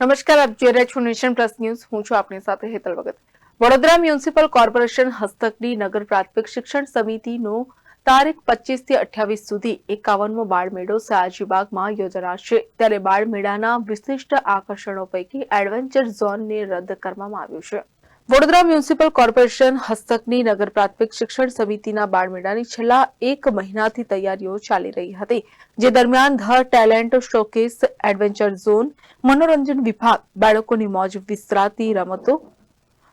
નમસ્કાર, આપ જોઈ રહ્યા છો નેશન પ્લસ ન્યૂઝ. હું છું આપની સાથે હેતલ ભગત. વડોદરા મ્યુનિસિપલ કોર્પોરેશન હસ્તકની નગર પ્રાથમિક શિક્ષણ સમિતિનો તારીખ પચીસથી અઠ્યાવીસ સુધી એકાવનમો બાળ મેળો સયાજીબાગમાં યોજાશે ત્યારે બાળ મેળાના વિશિષ્ટ આકર્ષણો પૈકી એડવેન્ચર ઝોનને રદ કરવામાં આવ્યું છે. વડોદરા મ્યુનિસિપલ કોર્પોરેશન હસ્તકની નગર પ્રાથમિક શિક્ષણ સમિતિના બાળમેળાની છેલ્લા એક મહિનાથી તૈયારીઓ ચાલી રહી હતી, જે દરમિયાન the talent showcase adventure zone, મનોરંજન વિભાગ, બાળકોની મોજ વિસરાતી રમતો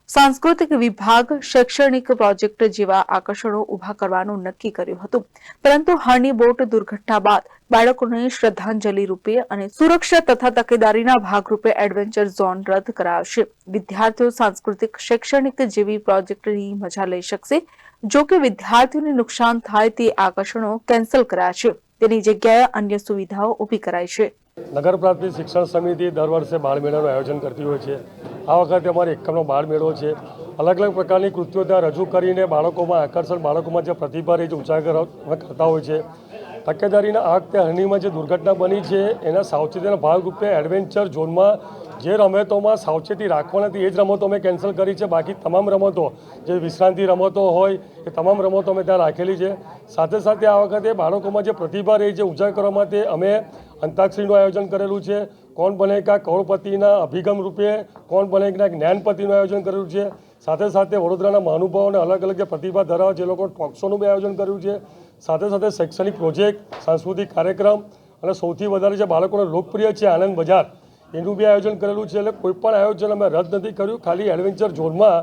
સાંસ્કૃતિક વિભાગ શૈક્ષણિક પ્રોજેક્ટ જેવા આકર્ષણો ઊભા કરવાનું નક્કી કર્યું હતું. પરંતુ હાની બોટ દુર્ઘટના બાદ બાળકોને શ્રદ્ધાંજલિ રૂપે અને સુરક્ષા તથા તકેદારીના ભાગરૂપે એડવેન્ચર ઝોન રદ કરાશે વિદ્યાર્થીઓ સાંસ્કૃતિક, શૈક્ષણિક જેવી પ્રોજેક્ટની મજા લઈ શકશે. જો કે વિદ્યાર્થીઓને નુકસાન થાય તે આકર્ષણો કેન્સલ કરાયા તેની જગ્યાએ અન્ય સુવિધાઓ ઊભી કરાઈ છે. નગર પ્રાથમિક શિક્ષણ સમિતિ દર વર્ષે બાળ મેળાનું આયોજન કરતી હોય છે. આ વખતે અમારે એકમનો બાળ મેળો છે. અલગ અલગ પ્રકારની કૃત્યો ત્યાં રજૂ કરીને બાળકોમાં આકર્ષણ, બાળકોમાં જે પ્રતિભા રહી છે ઉજાગર કરતા હોય છે. તકેદારીના આ વખતે હરણીમાં જે દુર્ઘટના બની છે, એના સાવચેતીના ભાગરૂપે એડવેન્ચર ઝોનમાં જે રમતોમાં સાવચેતી રાખવાના હતી એ જ રમતો અમે કેન્સલ કરી છે. બાકી તમામ રમતો, જે વિશ્રાંતિ રમતો હોય, એ તમામ રમતો અમે ત્યાં રાખેલી છે. સાથે સાથે આ વખતે બાળકોમાં જે પ્રતિભા રહી છે ઉજાગર કરવા માટે અમે અંતાક્ષરીનું આયોજન કરેલું છે. કોણ બનેગા કરોડપતિના અભિગમ રૂપે કોણ બનેગા જ્ઞાનપતિનું આયોજન કરેલું છે. સાથે સાથે વડોદરાના મહાનુભાવોને અલગ અલગ જે પ્રતિભા ધરાવે છે, એ લોકો ટોક્સોનું બી આયોજન કર્યું છે. સાથે સાથે શૈક્ષણિક પ્રોજેક્ટ સાંસ્કૃતિક કાર્યક્રમ અને સૌથી વધારે જે બાળકોને લોકપ્રિય છે, આનંદ બજાર, એનું બી આયોજન કરેલું છે. એટલે કોઈપણ આયોજન અમે રદ નથી કર્યું. ખાલી એડવેન્ચર ઝોનમાં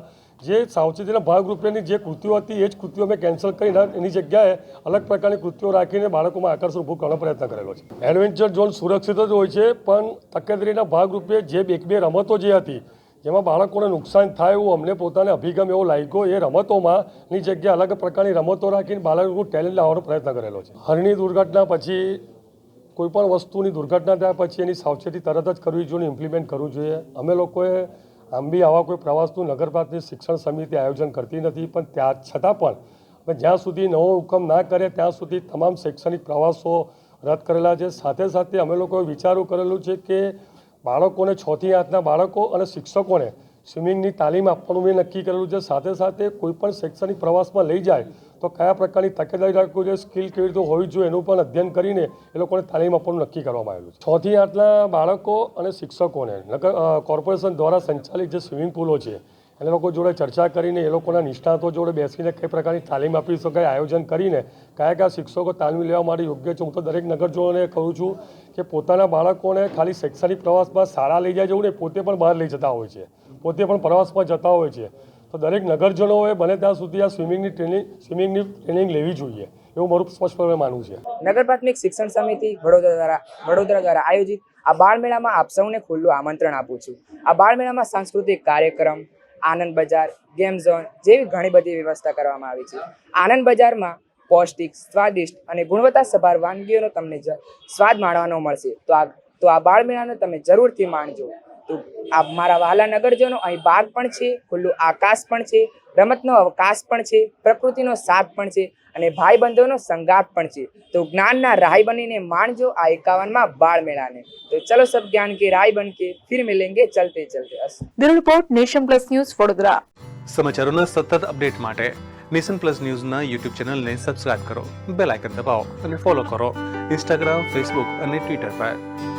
જે સાવચેતીના ભાગરૂપેની જે કૃતિઓ હતી, એ જ કૃતિઓ અમે કેન્સલ કરીને એની જગ્યાએ અલગ પ્રકારની કૃતિઓ રાખીને બાળકોમાં આકર્ષણ ઊભું કરવાનો પ્રયત્ન કરેલો છે. એડવેન્ચર ઝોન સુરક્ષિત જ હોય છે, પણ તકેદારીના ભાગરૂપે જે એક બે રમતો જે હતી, જેમાં બાળકોને નુકસાન થાય એવું અમને પોતાને અભિગમ એવો લાગ્યો, એ રમતોમાં ની જગ્યાએ અલગ પ્રકારની રમતો રાખીને બાળકોનું ટેલેન્ટ લાવવાનો પ્રયત્ન કરેલો છે. હરણી દુર્ઘટના પછી કોઈપણ વસ્તુની દુર્ઘટના થયા પછી એની સાવચેતી તરત જ કરવી જોઈએ ઇમ્પ્લિમેન્ટ કરવું જોઈએ. અમે લોકોએ આમ આવા કોઈ પ્રવાસનું નગરપાલિકા શિક્ષણ સમિતિ આયોજન કરતી નથી, પણ ત્યાં છતાં પણ જ્યાં સુધી નવો હુકમ ના કરે ત્યાં સુધી તમામ શૈક્ષણિક પ્રવાસો રદ કરેલા છે. સાથે સાથે અમે લોકોએ વિચારું કરેલું છે કે બાળકોને છથી આઠના બાળકો અને શિક્ષકોને સ્વિમિંગની તાલીમ આપવાનું મેં નક્કી કરેલું છે. સાથે સાથે કોઈપણ શૈક્ષણિક પ્રવાસમાં લઈ જાય તો કયા પ્રકારની તકેદારી રાખવી જોઈએ, સ્કિલ કેવી રીતે હોવી જોઈએ એનું પણ અધ્યયન કરીને એ લોકોને તાલીમ આપવાનું નક્કી કરવામાં આવેલું છે. છથી આટલા બાળકો અને શિક્ષકોને, નગર કોર્પોરેશન દ્વારા સંચાલિત જે સ્વિમિંગ પુલો છે એ લોકો જોડે ચર્ચા કરીને એ લોકોના નિષ્ણાતો જોડે બેસીને કઈ પ્રકારની તાલીમ આપી શકાય, આયોજન કરીને કયા કયા શિક્ષકો તાલીમ લેવા માટે યોગ્ય છે. હું તો દરેક નગરજનોને કહું છું કે પોતાના બાળકોને ખાલી શૈક્ષણિક પ્રવાસમાં શાળા લઈ જાય જવું ને પોતે પણ બહાર લઈ જતા હોય છે. પોતે પણ પ્રવાસમાં જતા હોય છે. તો દરેક નગરજનોએ બને ત્યાં સુધી આ સ્વિમિંગની ટ્રેનિંગ સ્વિમિંગની ટ્રેનિંગ લેવી જોઈએ. એવું મારું સ્પષ્ટપણે માનવું છે. નગર પ્રાથમિક શિક્ષણ સમિતિ વડોદરા દ્વારા વડોદરા દ્વારા આયોજિત આ બાળ મેળામાં આપ સૌને ખુલ્લું આમંત્રણ આપું છું. આ બાળ મેળામાં સાંસ્કૃતિક કાર્યક્રમ, આનંદ બજાર, ગેમ ઝોન જેવી ઘણી બધી વ્યવસ્થા કરવામાં આવી છે. આનંદ બજારમાં પૌષ્ટિક, સ્વાદિષ્ટ અને ગુણવત્તા સભાર વાનગીઓનો તમને સ્વાદ માણવાનો મળશે. તો આ તો આ બાળ મેળાને તમે જરૂરથી માણજો. તો આ મારા વહાલા નગરજનો અહીં બાગ પણ છે ખુલ્લું આકાશ પણ છે રમતનો અવકાશ પણ છે પ્રકૃતિનો સાથ પણ છે અને ભાઈબંધોનો સંગાત પણ છે. તો જ્ઞાનના રાય બનીને માણજો આ એકાવનમાં બાળ મેળાને. તો ચલો સબ જ્ઞાન કે રાય બન કે ફિર મિલેંગે ચલતે ચલતે. Bureau report nation plus news Vadodara. સમાચારોના સતત અપડેટ માટે નેશન પ્લસ ન્યૂઝના યુટ્યુબ ચેનલને સબસ્ક્રાઇબ કરો બેલ આઇકન દબાવો અને ફોલો કરો. ઇન્સ્ટાગ્રામ ફેસબુક અને ટ્વિટર પર.